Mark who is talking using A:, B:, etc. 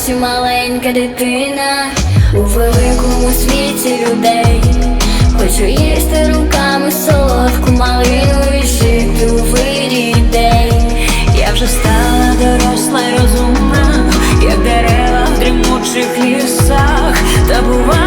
A: зовсім маленька дитина у великому світі людей. Хочу їсти руками солодку малину і жити у вирій день.
B: Я вже стала доросла й розумна, як дерева в дрімучих лісах та бува.